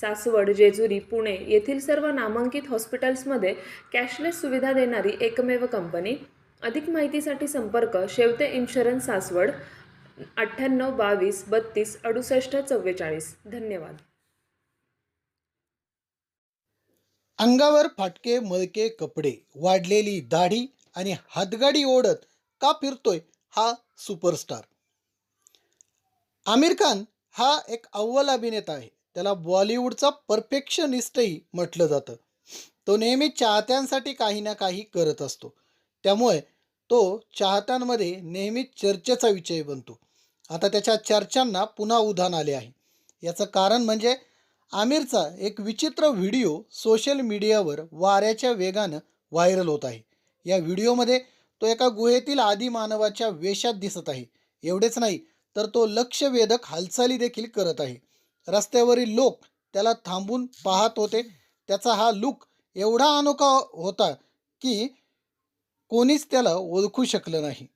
सासवड जेजुरी पुणे येथील सर्व नामांकित हॉस्पिटल्समध्ये कॅशलेस सुविधा देणारी एकमेव कंपनी. अधिक माहितीसाठी संपर्क शेवते इन्शुरन्स सासवड अठ्ठ्याण्णव बावीस बत्तीस अडुसष्ट चव्वेचाळीस. धन्यवाद. अंगावर फाटके मळके कपडे वाढलेली दाढी आणि हातगाडी ओढत का फिरतोय हा सुपरस्टार? आमिर खान हा एक अव्वल अभिनेता आहे. त्याला बॉलिवूडचा परफेक्शनिस्टही म्हटलं जातं. तो नेहमी चाहत्यांसाठी काही ना काही करत असतो. त्यामुळे तो चाहत्यांमध्ये नेहमी चर्चेचा विषय बनतो. आता त्याच्या चर्चांना पुन्हा उधाण आले आहे. याचं कारण म्हणजे आमिरचा एक विचित्र व्हिडिओ सोशल मीडियावर वाऱ्याच्या वेगानं व्हायरल होत आहे. या व्हिडिओमध्ये तो एका गुहेतील आदिमानवाच्या वेशात दिसत आहे. एवढेच नाही तर तो लक्षवेधक हालचाली देखील करत आहे. रस्त्यावरील लोक त्याला थांबून पाहत होते. त्याचा हा लुक एवढा अनोखा होता की कोणीच त्याला ओळखू शकलं नाही.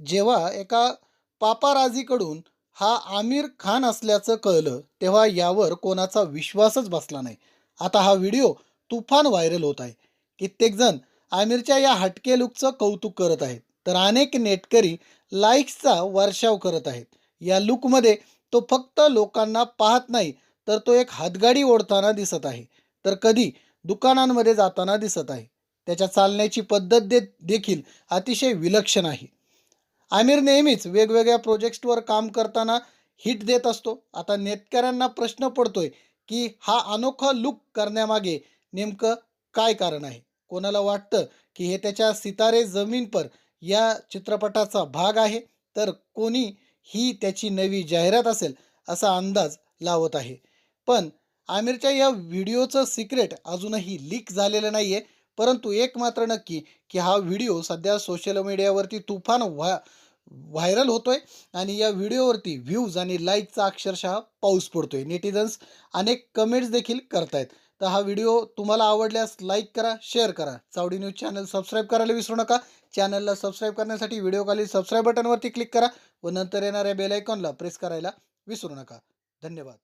जेव्हा एका पापाराजीकडून हा आमिर खान असल्याचं कळलं तेव्हा यावर कोणाचा विश्वासच बसला नाही. आता हा व्हिडिओ तुफान व्हायरल होत आहे. कित्येकजण आमिरच्या या हटके लुकचं कौतुक करत आहेत. तर अनेक नेटकरी लाईक्सचा वर्षाव करत आहेत. या लुकमध्ये तो फक्त लोकांना पाहत नाही तर तो एक हातगाडी ओढताना दिसत आहे. तर कधी दुकानांमध्ये जाताना दिसत आहे. त्याच्या चालण्याची पद्धत दे देखील अतिशय विलक्षण आहे. आमिर नेहमीच वेगवेगळ्या प्रोजेक्ट्सवर काम करताना हिट देत असतो. आता नेटकऱ्यांना प्रश्न पडतोय की हा अनोखा लुक करण्यामागे नेमकं काय कारण आहे? कोणाला वाटतं की हे त्याच्या सितारे जमीन पर या चित्रपटाचा भाग आहे? तर कोणी ही त्याची नवी जाहिरात असेल असा अंदाज लावत आहे. पण आमिरच्या या व्हिडिओचं सिक्रेट अजूनही लीक झालेलं नाही आहे परंतु एक मात्र नक्की की हा व्हिडिओ सध्या सोशल मीडियावरती तुफान व्हा व्हायरल होतोय आणि या व्हिडिओवरती व्ह्यूज आणि लाईकचा अक्षरशः पाऊस पडतोय. नेटिझन्स अनेक कमेंट्स देखील करतायत. तर हा व्हिडिओ तुम्हाला आवडल्यास लाईक करा शेअर करा. चावडी न्यूज चॅनल सबस्क्राईब करायला विसरू नका. चॅनलला सबस्क्राईब करण्यासाठी व्हिडिओ खाली सबस्क्राईब बटनवरती क्लिक करा व नंतर येणाऱ्या बेल आयकॉनला प्रेस करायला विसरू नका. धन्यवाद.